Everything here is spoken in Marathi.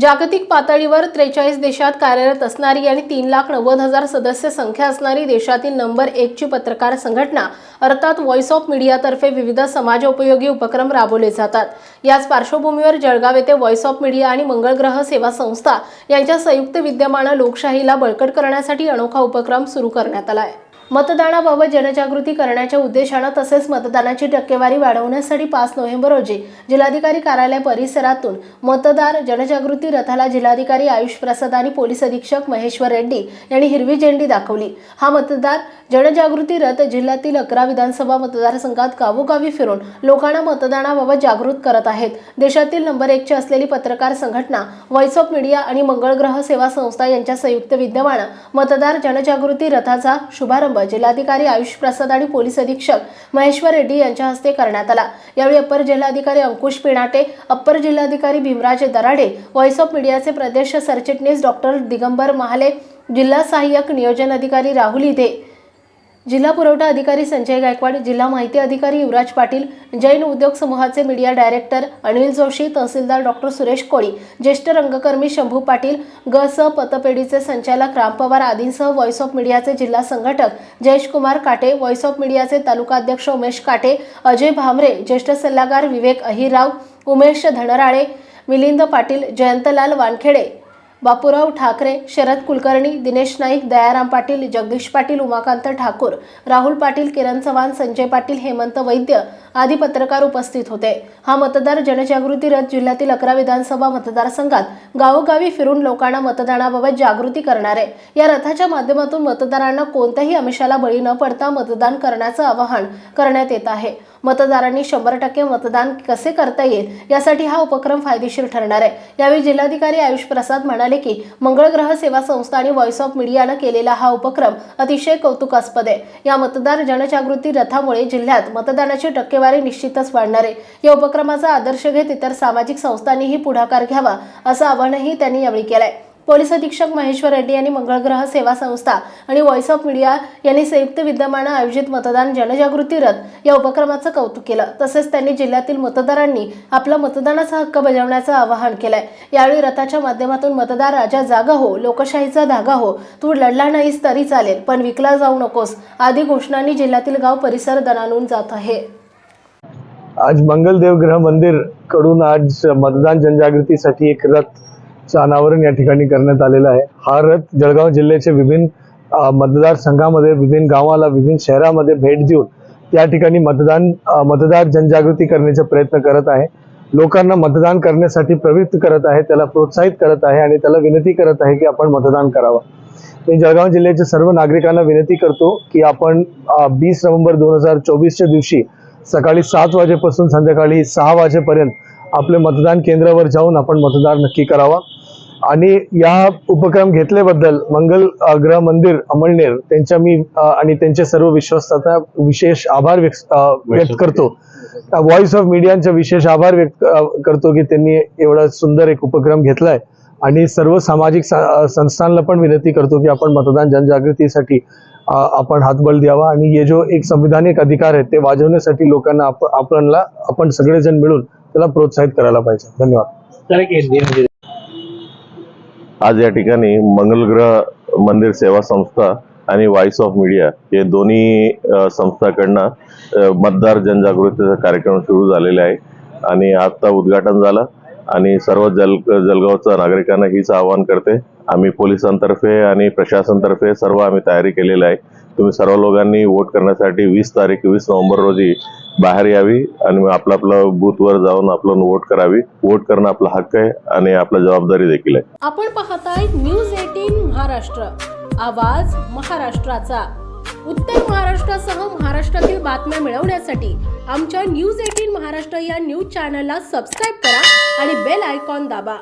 जागतिक पातळीवर त्रेचाळीस देशात कार्यरत असणारी आणि तीन लाख नव्वद हजार सदस्य संख्या असणारी देशातील नंबर एकची पत्रकार संघटना अर्थात व्हॉइस ऑफ मीडियातर्फे विविध समाजोपयोगी उपक्रम राबवले जातात. याच पार्श्वभूमीवर जळगाव येथे व्हॉइस ऑफ मीडिया आणि मंगळग्रह सेवा संस्था यांच्या संयुक्त विद्यमानं लोकशाहीला बळकट करण्यासाठी अनोखा उपक्रम सुरू करण्यात आला आहे. मतदानाबाबत जनजागृती करण्याच्या उद्देशानं तसेच मतदानाची टक्केवारी वाढवण्यासाठी पाच नोव्हेंबर रोजी जिल्हाधिकारी कार्यालय परिसरातून मतदार जनजागृती रथाला जिल्हाधिकारी आयुष प्रसाद आणि पोलीस अधीक्षक महेश्वर रेड्डी यांनी हिरवी झेंडी दाखवली. हा मतदार जनजागृती रथ जिल्ह्यातील अकरा विधानसभा मतदारसंघात गावोगावी फिरून लोकांना मतदानाबाबत जागृत करत आहेत. देशातील नंबर एकची असलेली पत्रकार संघटना व्हॉइस ऑफ मीडिया आणि मंगळग्रह सेवा संस्था यांच्या संयुक्त विद्यमानं मतदार जनजागृती रथाचा शुभारंभ जिल्हाधिकारी आयुष प्रसाद आणि पोलीस अधीक्षक महेश्वर रेड्डी यांच्या हस्ते करण्यात आला. यावेळी अप्पर जिल्हाधिकारी अंकुश पिणाटे अप्पर जिल्हाधिकारी भीमराज दराडे व्हॉइस ऑफ मीडियाचे प्रदेश सरचिटणीस डॉक्टर दिगंबर महाले जिल्हा सहाय्यक नियोजन अधिकारी राहुल इधे जिल्हा पुरवठा अधिकारी संजय गायकवाड जिल्हा माहिती अधिकारी युवराज पाटील जैन उद्योग समूहाचे मीडिया डायरेक्टर अनिल जोशी तहसीलदार डॉक्टर सुरेश कोळी ज्येष्ठ रंगकर्मी शंभू पाटील ग स पतपेढीचे संचालक राम पवार आदींसह व्हॉइस ऑफ मीडियाचे जिल्हा संघटक जयेशकुमार काटे व्हॉइस ऑफ मीडियाचे तालुका अध्यक्ष उमेश काटे अजय भामरे ज्येष्ठ सल्लागार विवेक अहिरराव उमेश धनराळे मिलिंद पाटील जयंतलाल वानखेडे बापूराव ठाकरे शरद कुलकर्णी दिनेश नाईक दयाराम पाटील जगदीश पाटील उमाकांत ठाकूर राहुल पाटील किरण चव्हाण संजय पाटील हेमंत वैद्य आदी पत्रकार उपस्थित होते. हा मतदार जनजागृती रथ जिल्ह्यातील अकरा विधानसभा मतदारसंघात गावोगावी फिरून लोकांना मतदानाबाबत जागृती करणार. आहे या रथाच्या माध्यमातून मतदारांना कोणत्याही आमिषाला बळी न पडता मतदान करण्याचं आवाहन करण्यात येत आहे. मतदारांनी शंभर टक्के मतदान कसे करता येईल यासाठी हा उपक्रम फायदेशीर ठरणार आहे. यावेळी जिल्हाधिकारी आयुष प्रसाद म्हणाले की मंगळग्रह सेवा संस्था आणि व्हॉइस ऑफ मीडियानं केलेला हा उपक्रम अतिशय कौतुकास्पद आहे. या मतदार जनजागृती रथामुळे जिल्ह्यात मतदानाची टक्केवारी निश्चितच वाढणार आहे. या उपक्रमाचा आदर्श घेत इतर सामाजिक संस्थांनीही पुढाकार घ्यावा असं आवाहनही त्यांनी यावेळी केलंय. पोलीस अधीक्षक महेश्वर रेड्डी यांनी मंगळग्रह सेवा संस्था आणि व्हॉइस ऑफ मीडिया यांनी संयुक्त विद्यमानं आयोजित मतदान जनजागृती रथ या उपक्रमाचं कौतुक केलं. तसेच त्यांनी जिल्ह्यातील मतदारांनी आपला मतदानाचा हक्क बजावण्याचं आवाहन केलंय. यावेळी रथाच्या माध्यमातून मतदार राजा जागा हो लोकशाहीचा धागा हो तू लढला नाहीस तरी चालेल पण विकला जाऊ नकोस आदी घोषणांनी जिल्ह्यातील गाव परिसर दणानून जात आहे. आज मंगलदेव ग्रह मंदिरकडून आज मतदान जनजागृतीसाठी एक रथ अनावरण या ठिकाणी करण्यात आलेलं आहे. हा रथ जळगाव जिल्ह्याचे विभिन्न मतदारसंघामध्ये विभिन्न गावाला विभिन्न शहरामध्ये भेट देऊन त्या ठिकाणी मतदान मतदार जनजागृती करण्याचा प्रयत्न करत आहे. लोकांना मतदान करण्यासाठी प्रवृत्त करत आहे त्याला प्रोत्साहित करत आहे आणि त्याला विनंती करत आहे की आपण मतदान करावं. मी जळगाव जिल्ह्याच्या सर्व नागरिकांना विनंती करतो की आपण वीस नोव्हेंबर दोन हजार चोवीसच्या दिवशी सकाळी सात वाजेपासून संध्याकाळी सहा वाजेपर्यंत आपले मतदान केंद्रावर जाऊन आपण मतदान नक्की करावा. आणि या उपक्रम घेतल्याबद्दल मंगल ग्रह मंदिर अमळनेर त्यांच्या मी आणि त्यांचे सर्व विश्वासाचा विशेष आभार व्यक्त करतो. व्हॉइस ऑफ मीडियांचा विशेष आभार व्यक्त करतो की त्यांनी एवढा सुंदर एक उपक्रम घेतलाय. आणि सर्व सामाजिक संस्थांना पण विनंती करतो की आपण मतदान जनजागृतीसाठी आपण हातबल द्यावा. आणि हे जो एक संविधानिक अधिकार आहे ते वाजवण्यासाठी लोकांना आप- आपणला आपण सगळेजण मिळून त्याला प्रोत्साहित करायला पाहिजे. धन्यवाद. आज या ठिकाणी मंगलग्रह मंदिर सेवा संस्था आणि व्हॉइस ऑफ मीडिया हे दोन्ही संस्थाकडनं मतदार जनजागृतीचा कार्यक्रम सुरू झालेला आहे. आणि आता उद्घाटन झालं. आणि सर्व जल जलगावच्या नागरिकांना हीच आवाहन करते. आम्ही पोलिसांतर्फे आणि प्रशासनातर्फे सर्व आम्ही तयारी केलेली आहे. तुम्ही सर्व लोकांनी वोट करण्यासाठी वीस तारीख वीस नोव्हेंबर रोजी बाहेर यावी आणि आपलं आपलं बूथवर जाऊन आपलं वोट करावी. वोट करणं आपला हक्क आहे आणि आपला जबाबदारी देखील आहे. आपण पाहताय न्यूज एटीन महाराष्ट्र. आवाज महाराष्ट्राचा. उत्तर महाराष्ट्रासह महाराष्ट्रातील बातम्या मिळवण्यासाठी आमच्या न्यूज एटीन महाराष्ट्र या न्यूज चॅनलला सबस्क्राईब करा. आणि बेल आयकॉन दाबा.